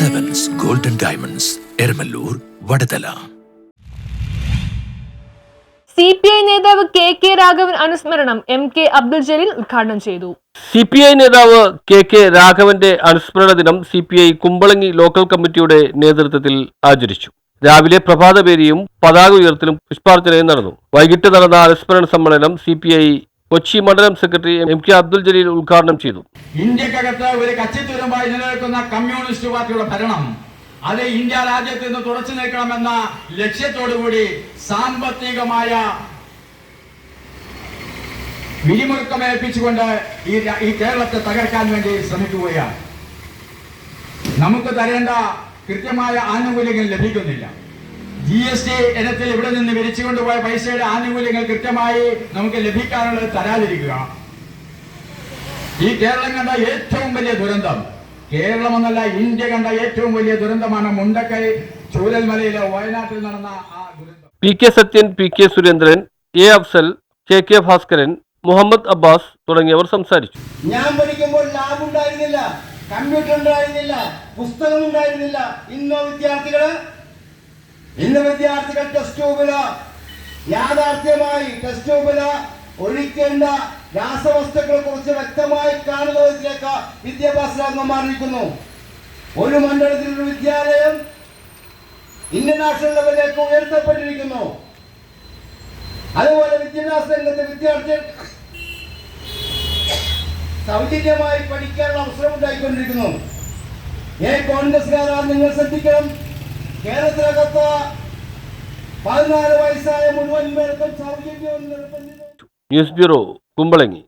Diamonds Eramalloor Vadathala C P I നേതാവ് K K Raghavan അനുസ്മരണം M K Abdul Jaleel ഉദ്ഘാടനം ചെയ്തു. സി പി ഐ നേതാവ് കെ കെ രാഘവന്റെ അനുസ്മരണ ദിനം C P I Kumbalangi local committee നേതൃത്വത്തിൽ ആചരിച്ചു. രാവിലെ പ്രഭാതപേരിയും പതാക ഉയർത്തലും പുഷ്പാർച്ചനയും നടന്നു. വൈകിട്ട് നടന്ന അനുസ്മരണ സമ്മേളനം സി പി ഐ കൊച്ചി മണ്ഡലം secretary M K Abdul Jaleel ഉദ്ഘാടനം ചെയ്തു. ഇന്ത്യക്കകത്ത് ഒരു കച്ചിത്തുരുമ്പായി നിലനിൽക്കുന്ന കമ്മ്യൂണിസ്റ്റ് പാർട്ടിയുടെ ഭരണം അത് ഇന്ത്യ രാജ്യത്ത് നിന്ന് തുടച്ചു നിൽക്കണമെന്ന ലക്ഷ്യത്തോടുകൂടി സാമ്പത്തികമായ വിരിമുറുക്കമേൽപ്പിച്ചുകൊണ്ട് ഈ ഈ കേരളത്തെ തകർക്കാൻ വേണ്ടി ശ്രമിക്കുകയാണ്. നമുക്ക് തരേണ്ട കൃത്യമായ ആനുകൂല്യങ്ങൾ ലഭിക്കുന്നില്ല. ജി എസ് ടി ഇനത്തിൽ ഇവിടെ നിന്ന് വിരിച്ചുകൊണ്ടുപോയ പൈസയുടെ ആനുകൂല്യങ്ങൾ കൃത്യമായി നമുക്ക് ലഭിക്കാനുള്ളത് തരാതിരിക്കുക ഈ കേരളം കണ്ട ഏറ്റവും വലിയ ദുരന്തം. കേരളം എന്നല്ല ഇന്ത്യ കണ്ട ഏറ്റവും വലിയ ദുരന്തമാണ് മുണ്ടക്കൈ ചൂരൽമലയിലെ വയനാട്ടിൽ നടന്ന ആ ദുരന്തം. P K Sathyan P K Surendran A Afsal K K Bhaskaran Muhammad Abbas തുടങ്ങിയവർ സംസാരിച്ചു. ഞാൻ പഠിക്കുമ്പോൾ ലാബ് ഉണ്ടായിരുന്നില്ല കമ്പ്യൂട്ടർ ഉണ്ടായിരുന്നില്ല പുസ്തകം ഉണ്ടായിരുന്നില്ല. ഇന്നോ വിദ്യാർത്ഥികൾ? ഇന്ന് വിദ്യാർത്ഥികൾ ടെസ്റ്റ് ട്യൂബിൽ യാഥാർത്ഥ്യമായി ടെസ്റ്റ് ട്യൂബിൽ ഒഴിക്കേണ്ട രാസവസ്തുക്കളെ കുറിച്ച് വ്യക്തമായി കാണുന്ന വിധത്തിലേക്ക് വിദ്യാഭ്യാസ രംഗം മാറിയിരിക്കുന്നു ഒരു മണ്ഡലത്തിലൊരു വിദ്യാലയം ഇന്റർനാഷണൽ ലെവലിലേക്ക് ഉയർത്തപ്പെട്ടിരിക്കുന്നു. അതുപോലെ വിദ്യാഭ്യാസ രംഗത്തെ വിദ്യാർത്ഥികൾ സൗജന്യമായി പഠിക്കാനുള്ള അവസരം ഉണ്ടായിക്കൊണ്ടിരിക്കുന്നു. ഏ കോൺഗ്രസ്സുകാരാ നിങ്ങൾ ശ്രദ്ധിക്കണം. കേരളത്തിനകത്ത് പതിനാല് വയസ്സായ മുഴുവൻ പേർക്കും സൗജന്യം ന്യൂസ് ബ്യൂറോ കുമ്പളങ്ങി